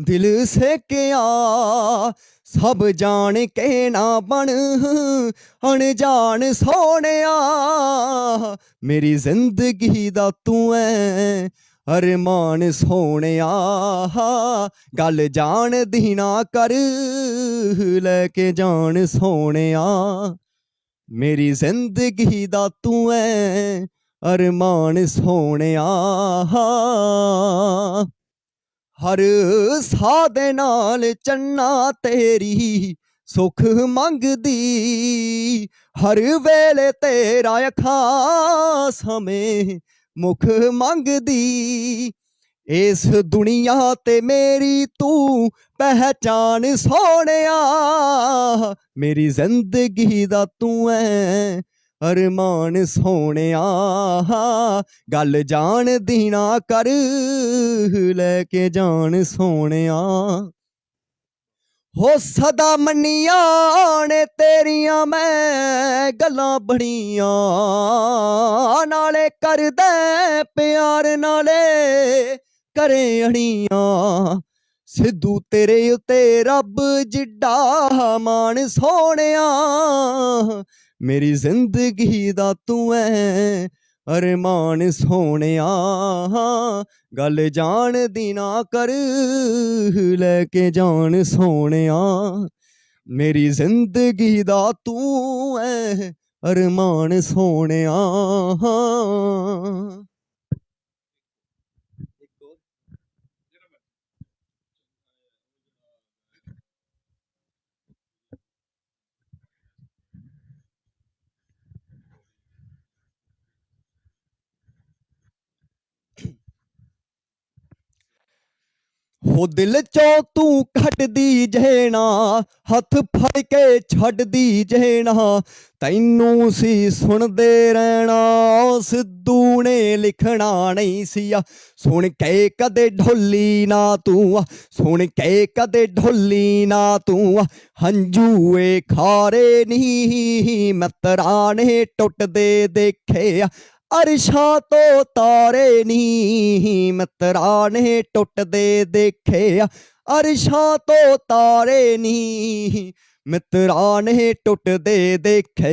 ਦਿਲ ਸੇਕਿਆ। ਸਭ ਜਾਣ ਕੇ ਨਾ ਬਣ, ਅਣਜਾਣ ਸੋਹਣਿਆ। ਮੇਰੀ ਜ਼ਿੰਦਗੀ ਦਾ ਤੂੰ ਐ ਅਰਮਾਨ ਸੋਹਣਿਆ, ਗੱਲ ਜਾਣਦੀ ਨਾ ਕਰ, ਲੈ ਕੇ ਜਾਣ ਸੋਹਣਿਆ। ਮੇਰੀ ਜ਼ਿੰਦਗੀ ਦਾ ਤੂੰ ਐ ਅਰਮਾਨ ਸੋਹਣਿਆ। ਹਰ ਸਾਹ ਦੇ ਨਾਲ ਚੰਨਾ ਤੇਰੀ ਸੁਖ ਮੰਗਦੀ, ਹਰ ਵੇਲੇ ਤੇਰਾ ਅੱਖਾਂ ਸਮੇਂ ਮੁਖ ਮੰਗਦੀ। ਇਸ ਦੁਨੀਆ ਤੇ ਮੇਰੀ ਤੂੰ ਪਹਿਚਾਨ ਸੋਹਣਿਆ। ਮੇਰੀ ਜ਼ਿੰਦਗੀ ਦਾ ਤੂੰ ਐ ਅਰਮਾਨ ਸੋਹਣਿਆ। ਗੱਲ ਜਾਣਦੀ ਨਾ ਕਰ, ਲੈ ਕੇ ਜਾਣ ਸੋਹਣਿਆ। ਹੋ ਸਦਾ ਮੰਨੀਆਂ ਨੇ ਤੇਰੀਆਂ ਮੈਂ ਗੱਲਾਂ ਬੜੀਆਂ ਨਾਲੇ ਕਰਦੇ ਪਿਆਰ ਨਾਲੇ ਕਰੇ ਅੜੀਆਂ। ਸਿੱਧੂ ਤੇਰੇ ਉੱਤੇ ਰੱਬ ਜਿੱਡਾ ਮਾਣ ਸੋਹਣਿਆ। ਮੇਰੀ ਜ਼ਿੰਦਗੀ ਦਾ ਤੂੰ ਐ ਅਰਮਾਨ ਸੋਹਣਿਆ, ਗੱਲ ਜਾਣਦੀ ਨਾ ਕਰ, ਲੈ ਕੇ ਜਾਣ ਸੋਹਣਿਆ। ਮੇਰੀ ਜ਼ਿੰਦਗੀ ਦਾ ਤੂੰ ਐ ਅਰਮਾਨ ਸੋਹਣਿਆ। ਹੋ ਦਿਲ ਚੋਂ ਤੂੰ ਕੱਢਦੀ ਜੇਣਾ ਹੱਥ ਫੜ ਕੇ ਛੱਡਦੀ ਜੇਣਾ ਤੈਨੂੰ ਸੀ ਸੁਣਦੇ ਰਹਿਣਾ ਸਿੱਧੂ ਨੇ ਲਿਖਣਾ ਨਹੀਂ ਸੀ ਆ ਸੁਣ ਕੇ ਕਦੇ ਢੋਲੀ ਨਾ ਤੂੰ ਆ, ਸੁਣ ਕੇ ਕਦੇ ਢੋਲੀ ਨਾ ਤੂੰ ਆ, ਹੰਝੂ ਏ ਖਾਰੇ ਨਹੀਂ ਮਤਰਾ ਨੇ ਟੁੱਟਦੇ ਦੇਖੇ ਆ। ਅਰਸ਼ਾਂ ਤੋਂ ਤਾਰੇ ਨੀ ਮਿੱਤਰਾਂ ਨੇ ਟੁੱਟਦੇ ਦੇਖਿਆ। ਆ ਅਰਸ਼ਾਂ ਤੋਂ ਤਾਰੇ ਨੀ ਮਿੱਤਰਾਂ ਨੇ ਟੁੱਟਦੇ ਦੇਖੇ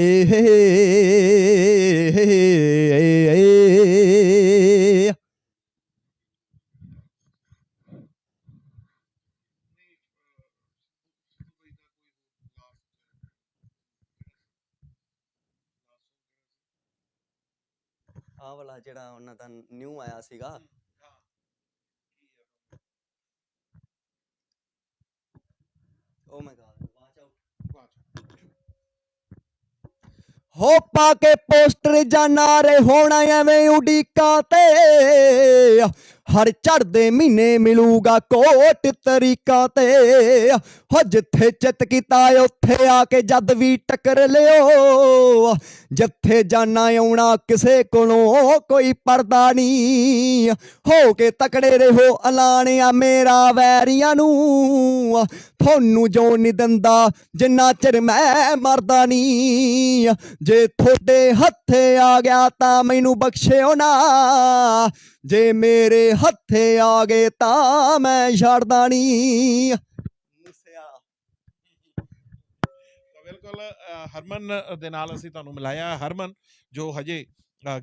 ਆ ਵਾਲਾ ਜਿਹੜਾ ਉਹਨਾਂ ਦਾ ਨਿਊ ਆਇਆ ਸੀਗਾ। Oh my God watch out ਹੋ ਪਾ ਕੇ ਪੋਸਟਰ ਜਾਂ ਨਾਰੇ ਹੋਣਾ ਐਵੇਂ ਉਡੀਕਾਂ ਤੇ। ਹਰ ਚੜਦੇ ਮਹੀਨੇ ਮਿਲੂਗਾ ਕੋਟ ਤਰੀਕਾ ਤੇ। ਹੋ ਜਿੱਥੇ ਚਿੱਤ ਕੀਤਾ ਉੱਥੇ ਆ ਕੇ ਜਦ ਵੀ ਟੱਕਰ ਲਿਓ। ਜਿੱਥੇ ਜਾਣਾ ਆਉਣਾ ਕਿਸੇ ਕੋਲੋਂ ਕੋਈ ਪਰਦਾ ਨਹੀਂ। ਹੋ ਕੇ ਤਕੜੇ ਰਹੋ ਐਲਾਨਿਆ ਮੇਰਾ ਵੈਰੀਆਂ ਨੂੰ। ਤੁਹਾਨੂੰ ਜੋ ਨਹੀਂ ਦਿੰਦਾ, ਜਿੰਨਾ ਚਿਰ ਮੈਂ ਮਰਦਾ ਨਹੀਂ। ਜੇ ਤੁਹਾਡੇ ਹੱਥੇ ਆ ਗਿਆ ਤਾਂ ਮੈਨੂੰ ਬਖਸ਼ਿਓ ਨਾ। ਜੇ ਮੇਰੇ ਹੱਥੇ ਆ ਗਏ ਤਾਂ ਮੈਂ ਛੱਡਦਾ ਨਹੀਂ ਬਿਲਕੁਲ ਹਰਮਨ ਦੇ ਨਾਲ ਅਸੀਂ ਤੁਹਾਨੂੰ ਮਿਲਾਇਆ ਹਰਮਨ ਜੋ ਹਜੇ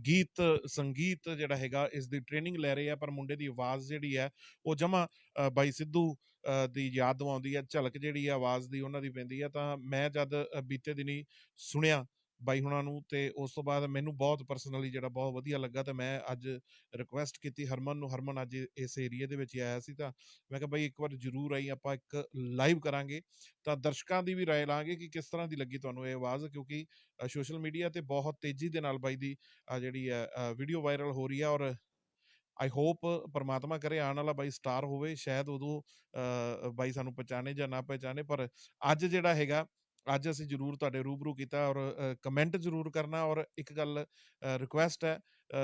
ਗੀਤ ਸੰਗੀਤ ਜਿਹੜਾ ਹੈਗਾ ਇਸ ਦੀ ਟ੍ਰੇਨਿੰਗ ਲੈ ਰਹੇ ਆ ਪਰ ਮੁੰਡੇ ਦੀ ਆਵਾਜ਼ ਜਿਹੜੀ ਹੈ ਉਹ ਜਮਾ ਬਾਈ ਸਿੱਧੂ ਅ, ਦੀ ਯਾਦ ਆਉਂਦੀ ਹੈ। ਝਲਕ ਜਿਹੜੀ ਹੈ ਆਵਾਜ਼ ਦੀ ਉਹਨਾਂ ਦੀ ਪੈਂਦੀ ਹੈ। ਤਾਂ ਮੈਂ ਜਦ ਬੀਤੇ ਦਿਨੀ ਸੁਣਿਆ ਬਾਈ ਹੁਣਾਂ ਨੂੰ ਤੇ ਉਸ ਤੋਂ ਬਾਅਦ ਮੈਨੂੰ ਬਹੁਤ ਪਰਸਨਲੀ ਜਿਹੜਾ ਬਹੁਤ ਵਧੀਆ ਲੱਗਾ ਤੇ ਮੈਂ ਅੱਜ ਰਿਕੁਐਸਟ ਕੀਤੀ ਹਰਮਨ ਨੂੰ, ਹਰਮਨ ਅੱਜ ਇਸ ਏਰੀਆ ਦੇ ਵਿੱਚ ਹੀ ਆਇਆ ਸੀ ਤਾਂ ਮੈਂ ਕਿਹਾ ਬਾਈ ਇੱਕ ਵਾਰ ਜ਼ਰੂਰ ਆਈ, ਆਪਾਂ ਇੱਕ ਲਾਈਵ ਕਰਾਂਗੇ ਤਾਂ ਦਰਸ਼ਕਾਂ ਦੀ ਵੀ ਰਾਏ ਲਾਂਗੇ ਕਿ ਕਿਸ ਤਰ੍ਹਾਂ ਦੀ ਲੱਗੀ ਤੁਹਾਨੂੰ ਇਹ ਆਵਾਜ਼ ਕਿਉਂਕਿ ਸੋਸ਼ਲ ਮੀਡੀਆ ਤੇ ਬਹੁਤ ਤੇਜ਼ੀ ਦੇ ਨਾਲ ਬਾਈ ਦੀ ਜਿਹੜੀ ਹੈ ਵੀਡੀਓ ਵਾਇਰਲ ਹੋ ਰਹੀ ਹੈ ਔਰ ਆਈ ਹੋਪ ਪਰਮਾਤਮਾ ਕਰੇ ਆਉਣ ਵਾਲਾ ਬਾਈ ਸਟਾਰ ਹੋਵੇ, ਸ਼ਾਇਦ ਉਦੋਂ ਬਾਈ ਸਾਨੂੰ ਪਛਾਣੇ ਜਾਂ ਨਾ ਪਛਾਣੇ ਪਰ ਅੱਜ ਜਿਹੜਾ ਹੈਗਾ ਅੱਜ ਅਸੀਂ ਜਰੂਰ ਤੁਹਾਡੇ ਰੂਬਰੂ ਕੀਤਾ ਔਰ ਕਮੈਂਟ ਜਰੂਰ ਕਰਨਾ ਔਰ ਇੱਕ ਗੱਲ ਰਿਕੁਐਸਟ ਹੈ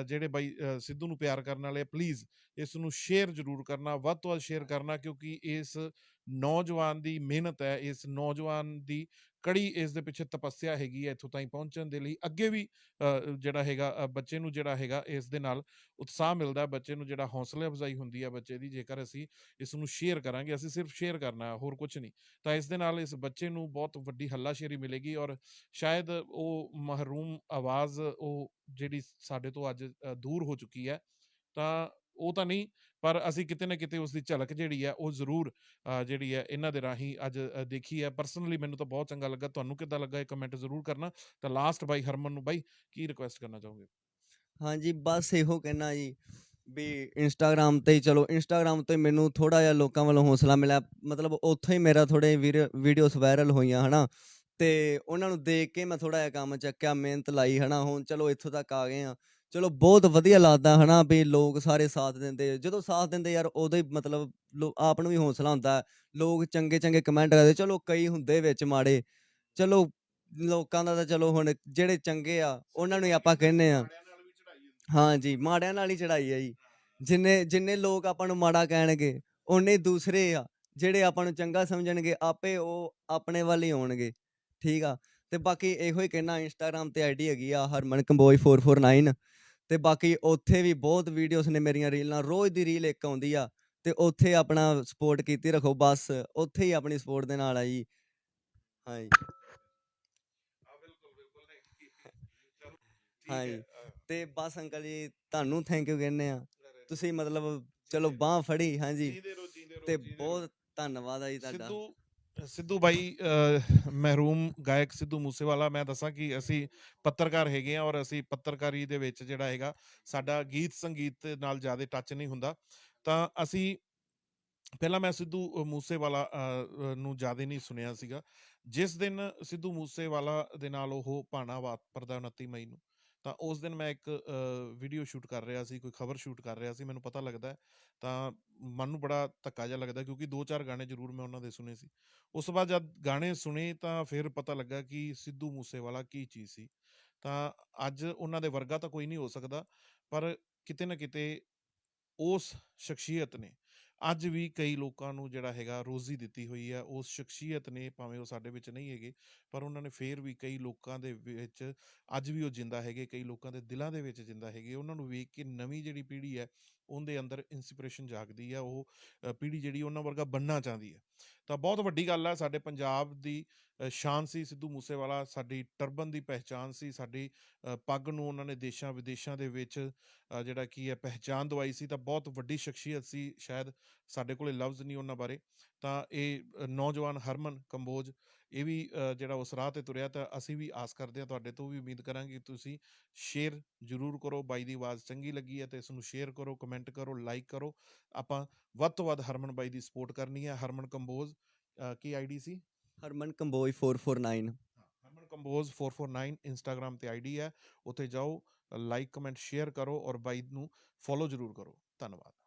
ਜਿਹੜੇ ਬਾਈ ਸਿੱਧੂ ਨੂੰ ਪਿਆਰ ਕਰਨ ਵਾਲੇ ਪਲੀਜ਼ ਇਸ ਨੂੰ ਸ਼ੇਅਰ ਜਰੂਰ ਕਰਨਾ, ਵੱਧ ਤੋਂ ਵੱਧ ਸ਼ੇਅਰ ਕਰਨਾ ਕਿਉਂਕਿ ਇਸ ਨੌਜਵਾਨ ਦੀ ਮਿਹਨਤ ਹੈ, ਇਸ ਨੌਜਵਾਨ ਦੀ ਕੜੀ ਇਸ ਦੇ ਪਿੱਛੇ ਤਪੱਸਿਆ ਹੈਗੀ ਹੈ, ਇੱਥੋਂ ਤਾਈਂ ਪਹੁੰਚਣ ਦੇ ਲਈ। ਅੱਗੇ ਵੀ ਜਿਹੜਾ ਹੈਗਾ ਬੱਚੇ ਨੂੰ ਜਿਹੜਾ ਹੈਗਾ, ਇਸ ਦੇ ਨਾਲ ਉਤਸ਼ਾਹ ਮਿਲਦਾ ਬੱਚੇ ਨੂੰ ਜਿਹੜਾ ਹੌਸਲਾ ਅਫਜ਼ਾਈ ਹੁੰਦੀ ਹੈ ਬੱਚੇ ਦੀ, ਜੇਕਰ ਅਸੀਂ ਇਸ ਨੂੰ ਸ਼ੇਅਰ ਕਰਾਂਗੇ, ਅਸੀਂ ਸਿਰਫ ਸ਼ੇਅਰ ਕਰਨਾ ਹੈ, ਹੋਰ ਕੁਝ ਨਹੀਂ। ਤਾਂ ਇਸ ਦੇ ਨਾਲ ਇਸ ਬੱਚੇ ਨੂੰ ਬਹੁਤ ਵੱਡੀ ਹੱਲਾਸ਼ੇਰੀ ਮਿਲੇਗੀ ਔਰ ਸ਼ਾਇਦ ਉਹ ਮਹਰੂਮ ਆਵਾਜ਼, ਉਹ ਜਿਹੜੀ ਸਾਡੇ ਤੋਂ ਅੱਜ ਦੂਰ ਹੋ ਚੁੱਕੀ ਹੈ, ਤਾਂ ਉਹ ਤਾਂ ਨਹੀਂ ਪਰ ਅਸੀਂ ਕਿਤੇ ਨਾ ਕਿਤੇ ਉਸ ਦੀ ਝਲਕ ਜਿਹੜੀ ਹੈ ਉਹ ਜ਼ਰੂਰ ਜਿਹੜੀ ਹੈ ਇਹਨਾਂ ਦੇ ਰਾਹੀਂ ਅੱਜ ਦੇਖੀ ਹੈ ਪਰਸਨਲੀ ਮੈਨੂੰ ਤਾਂ ਬਹੁਤ ਚੰਗਾ ਲੱਗਾ। ਤੁਹਾਨੂੰ ਕਿੱਦਾਂ ਲੱਗਾ ਇਹ ਕਮੈਂਟ ਜ਼ਰੂਰ ਕਰਨਾ। ਤਾਂ ਲਾਸਟ ਬਾਈ ਹਰਮਨ ਨੂੰ ਬਾਈ ਕੀ ਰਿਕੁਐਸਟ ਕਰਨਾ ਚਾਹੋਗੇ? ਹਾਂਜੀ, ਬਸ ਇਹੋ ਕਹਿਣਾ ਜੀ ਵੀ ਇੰਸਟਾਗ੍ਰam ਤੇ ਹੀ ਚਲੋ। ਇੰਸਟਾਗ੍ਰam ਤੇ ਮੈਨੂੰ ਥੋੜਾ ਜਿਹਾ ਲੋਕਾਂ ਵੱਲੋਂ ਹੌਸਲਾ ਮਿਲਿਆ। ਮਤਲਬ ਉੱਥੋਂ ਹੀ ਮੇਰਾ ਥੋੜੇ ਵੀਡੀਓਸ ਵਾਇਰਲ ਹੋਈਆਂ, ਹਨਾ। ਤੇ ਉਹਨਾਂ ਨੂੰ ਦੇਖ ਕੇ ਮੈਂ ਥੋੜਾ ਜਿਹਾ ਕੰਮ ਚੱਕਿਆ, ਮਿਹਨਤ ਲਾਈ, ਹਨਾ। ਹੁਣ ਚਲੋ ਇੱਥੋਂ ਤੱਕ ਆ ਗਏ ਆ ਚਲੋ ਬਹੁਤ ਵਧੀਆ ਲੱਗਦਾ ਹਨਾ ਵੀ ਲੋਕ ਸਾਰੇ ਸਾਥ ਦਿੰਦੇ ਜਦੋਂ ਸਾਥ ਦਿੰਦੇ ਯਾਰ ਉਦੋਂ ਹੀ ਮਤਲਬ ਲੋ- ਆਪ ਨੂੰ ਵੀ ਹੌਸਲਾ ਹੁੰਦਾ। ਹੈ। ਲੋਕ ਚੰਗੇ ਚੰਗੇ ਕਮੈਂਟ ਕਰਦੇ ਚਲੋ ਕਈ ਹੁੰਦੇ ਵਿੱਚ ਮਾੜੇ। ਚਲੋ ਲੋਕਾਂ ਦਾ ਤਾਂ ਚਲੋ ਹੁਣ ਜਿਹੜੇ ਚੰਗੇ ਆ ਉਹਨਾਂ ਨੂੰ ਹੀ ਆਪਾਂ ਕਹਿੰਦੇ ਆ। ਹਾਂਜੀ ਮਾੜਿਆਂ ਨਾਲ ਹੀ ਚੜਾਈ ਆ ਜੀ। ਜਿੰਨੇ ਜਿੰਨੇ ਲੋਕ ਆਪਾਂ ਨੂੰ ਮਾੜਾ ਕਹਿਣਗੇ ਉਹਨੇ ਦੂਸਰੇ ਆ। ਜਿਹੜੇ ਆਪਾਂ ਨੂੰ ਚੰਗਾ ਸਮਝਣਗੇ ਆਪੇ ਉਹ ਆਪਣੇ ਵੱਲ ਹੀ ਆਉਣਗੇ। ਠੀਕ ਆ? ਤੇ ਬਾਕੀ ਇਹੋ ਹੀ ਕਹਿਣਾ ਇੰਸਟਾਗ੍ਰam ਤੇ ਆਈਡੀ ਹੈਗੀ ਆ ਹਰਮਨ ਕੰਬੋਜ 449 ਤੇ ਬਾਕੀ ਉੱਥੇ ਵੀ ਬਹੁਤ ਵੀਡੀਓਜ਼ ਨੇ ਮੇਰੀਆਂ ਰੀਲਾਂ ਰੋਜ਼ ਦੀ ਰੀਲ ਇੱਕ ਆਉਂਦੀ ਆ ਤੇ ਉੱਥੇ ਆਪਣਾ ਸਪੋਰਟ ਕੀਤੀ ਰੱਖੋ ਬਸ ਉੱਥੇ ਹੀ ਆਪਣੀ ਸਪੋਰਟ ਦੇ ਨਾਲ ਆ ਜੀ। ਹਾਂਜੀ। ਹਾਂਜੀ ਤੇ ਬਸ ਅੰਕਲ ਜੀ ਤੁਹਾਨੂੰ ਥੈਂਕ ਯੂ ਕਹਿੰਦੇ ਆ। ਤੁਸੀਂ ਮਤਲਬ ਚਲੋ ਬਾਹ ਫੜੀ ਹਾਂਜੀ ਤੇ ਬਹੁਤ ਧੰਨਵਾਦ ਆ ਜੀ ਤੁਹਾਡਾ। ਸਿੱਧੂ ਸਿੱਧੂ ਬਾਈ ਮਹਿਰੂਮ ਗਾਇਕ ਸਿੱਧੂ ਮੂਸੇਵਾਲਾ, ਮੈਂ ਦੱਸਾਂ ਕਿ ਅਸੀਂ ਪੱਤਰਕਾਰ ਹੈਗੇ ਆ ਔਰ ਅਸੀਂ ਪੱਤਰਕਾਰੀ ਦੇ ਵਿੱਚ ਜਿਹੜਾ ਹੈਗਾ, ਸਾਡਾ ਗੀਤ ਸੰਗੀਤ ਨਾਲ ਜ਼ਿਆਦਾ ਟੱਚ ਨਹੀਂ ਹੁੰਦਾ। ਤਾਂ ਅਸੀਂ ਪਹਿਲਾਂ ਮੈਂ ਸਿੱਧੂ ਮੂਸੇਵਾਲਾ ਨੂੰ ਜ਼ਿਆਦਾ ਨਹੀਂ ਸੁਣਿਆ ਸੀਗਾ। ਜਿਸ ਦਿਨ ਸਿੱਧੂ ਮੂਸੇਵਾਲਾ ਦੇ ਨਾਲ ਉਹ ਭਾਣਾ ਵਾਪਰਦਾ 29 ਮਈ ਨੂੰ ਤਾਂ ਉਸ ਦਿਨ ਮੈਂ ਇੱਕ ਵੀਡੀਓ ਸ਼ੂਟ ਕਰ ਰਿਹਾ ਸੀ, ਕੋਈ ਖਬਰ ਸ਼ੂਟ ਕਰ ਰਿਹਾ ਸੀ, ਮੈਨੂੰ ਪਤਾ ਲੱਗਦਾ ਤਾਂ ਮਨ ਨੂੰ ਬੜਾ ਧੱਕਾ ਜਿਹਾ ਲੱਗਦਾ ਕਿਉਂਕਿ 2-4 ਗਾਣੇ ਜ਼ਰੂਰ ਮੈਂ ਉਹਨਾਂ ਦੇ ਸੁਣੇ ਸੀ। ਉਸ ਤੋਂ ਬਾਅਦ ਜਦ ਗਾਣੇ ਸੁਣੇ ਤਾਂ ਫਿਰ ਪਤਾ ਲੱਗਾ ਕਿ ਸਿੱਧੂ ਮੂਸੇਵਾਲਾ ਕੀ ਚੀਜ਼ ਸੀ। ਤਾਂ ਅੱਜ ਉਹਨਾਂ ਦੇ ਵਰਗਾ ਤਾਂ ਕੋਈ ਨਹੀਂ ਹੋ ਸਕਦਾ, ਪਰ ਕਿਤੇ ਨਾ ਕਿਤੇ ਉਸ ਸ਼ਖਸੀਅਤ ਨੇ ਅੱਜ ਵੀ ਕਈ ਲੋਕਾਂ ਨੂੰ ਜਿਹੜਾ ਹੈਗਾ ਰੋਜ਼ੀ ਦਿੱਤੀ ਹੋਈ ਹੈ ਉਸ ਸ਼ਖਸੀਅਤ ਨੇ, ਭਾਵੇਂ ਉਹ ਸਾਡੇ ਵਿੱਚ ਨਹੀਂ ਹੈਗੇ, ਪਰ ਉਹਨਾਂ ਨੇ ਫੇਰ ਵੀ ਕਈ ਲੋਕਾਂ ਦੇ ਵਿੱਚ ਅੱਜ ਵੀ ਉਹ ਜਿੰਦਾ ਹੈਗੇ, ਕਈ ਲੋਕਾਂ ਦੇ ਦਿਲਾਂ ਦੇ ਵਿੱਚ ਜਿੰਦਾ ਹੈਗੇ, ਉਹਨਾਂ ਨੂੰ ਵੇਖ ਕੇ ਨਵੀਂ ਜਿਹੜੀ ਪੀੜ੍ਹੀ ਹੈ ਉਹਦੇ ਅੰਦਰ ਇਨਸਪੀਰੇਸ਼ਨ ਜਾਗਦੀ ਹੈ ਉਹ ਅ, ਪੀੜ੍ਹੀ ਜਿਹੜੀ ਉਹਨਾਂ ਵਰਗਾ ਬਣਨਾ ਚਾਹੁੰਦੀ ਹੈ ਤਾਂ ਬਹੁਤ ਵੱਡੀ ਗੱਲ ਆ ਸਾਡੇ ਪੰਜਾਬ ਦੀ ਸ਼ਾਨ ਸੀ ਸਿੱਧੂ ਮੂਸੇਵਾਲਾ ਸਾਡੀ ਟਰਬਨ ਦੀ ਪਹਿਚਾਨ ਸੀ ਸਾਡੀ ਪੱਗ ਨੂੰ ਉਹਨਾਂ ਨੇ ਦੇਸ਼ਾਂ ਵਿਦੇਸ਼ਾਂ ਦੇ ਵਿੱਚ ਜਿਹੜਾ ਕੀ ਹੈ ਪਹਿਚਾਨ ਦਵਾਈ ਸੀ ਤਾਂ ਬਹੁਤ ਵੱਡੀ ਸ਼ਖਸੀਅਤ ਸੀ ਸ਼ਾਇਦ ਸਾਡੇ ਕੋਲੇ ਲਫ਼ਜ਼ ਨਹੀਂ ਉਹਨਾਂ ਬਾਰੇ। ਤਾਂ ਇਹ ਨੌਜਵਾਨ ਹਰਮਨ ਕੰਬੋਜ ਇਹ ਵੀ ਜਿਹੜਾ ਉਸ ਰਾਹ ਤੇ ਤੁਰਿਆ ਤਾਂ ਅਸੀਂ ਵੀ ਆਸ ਕਰਦੇ ਹਾਂ ਤੁਹਾਡੇ ਤੋਂ ਵੀ ਉਮੀਦ ਕਰਾਂਗੇ ਕਿ ਤੁਸੀਂ ਸ਼ੇਅਰ ਜ਼ਰੂਰ ਕਰੋ ਬਾਈ ਦੀ ਆਵਾਜ਼ ਚੰਗੀ ਲੱਗੀ ਹੈ ਤੇ ਇਸ ਨੂੰ ਸ਼ੇਅਰ ਕਰੋ ਕਮੈਂਟ ਕਰੋ ਲਾਈਕ ਕਰੋ। ਆਪਾਂ ਵੱਧ ਤੋਂ ਵੱਧ ਹਰਮਨ ਬਾਈ ਦੀ ਸਪੋਰਟ ਕਰਨੀ ਹੈ। ਹਰਮਨ ਕੰਬੋਜ ਕੀ ਆਈਡੀ ਸੀ? ਹਰਮਨ ਕੰਬੋਜ 449 ਹਰਮਨ ਕੰਬੋਜ 449 ਇੰਸਟਾਗ੍ਰam ਤੇ ਆਈਡੀ ਹੈ। ਉੱਥੇ ਜਾਓ ਲਾਈਕ ਕਮੈਂਟ ਸ਼ੇਅਰ ਕਰੋ ਔਰ ਬਾਈ ਨੂੰ ਫੋਲੋ ਜ਼ਰੂਰ ਕਰੋ। ਧੰਨਵਾਦ।